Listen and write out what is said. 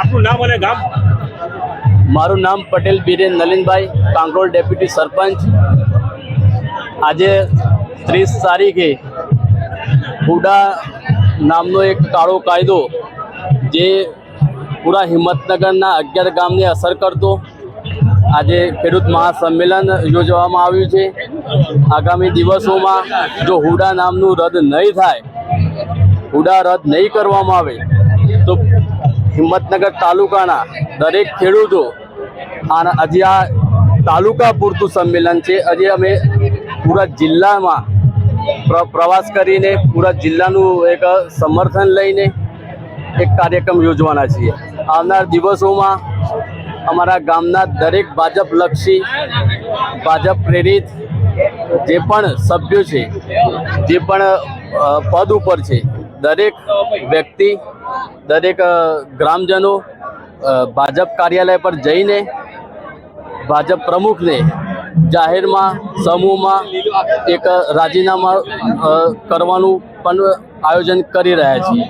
આપનું નામ અને ગામ? મારું નામ પટેલ બિરેન નલિનભાઈ કાંકરોલ ડેપ્યુટી સરપંચ. આજે ત્રીસ તારીખે હુડા નામનો એક કાળો કાયદો જે પૂરા હિંમતનગરના અગિયાર ગામને અસર કરતો. આજે ખેડૂત મહાસંમેલન યોજવામાં આવ્યું છે. આગામી દિવસોમાં જો હુડા નામનું રદ નહીં થાય હુડા રદ નહીં કરવામાં આવે, તો હિંમતનગર તાલુકાના દરેક ખેડૂતો આના હજી આ તાલુકા પૂરતું સંમેલન છે. હજી અમે પૂરા જિલ્લામાં પ્ર- પ્રવાસ કરીને પૂરા જિલ્લાનું એક સમર્થન લઈને એક કાર્યક્રમ યોજવાના છીએ. આવનાર દિવસોમાં અમારા ગામના દરેક ભાજપલક્ષી, ભાજપ પ્રેરિત જે પણ સભ્યો છે, જે પણ પદ ઉપર છે દરેક વ્યક્તિ, દરેક ગ્રામજનો ભાજપ કાર્યાલય પર જઈને, ભાજપ પ્રમુખને જાહેરમાં, સમૂહમાં એક રાજીનામા કરવાનું પણ આયોજન કરી રહ્યા છીએ.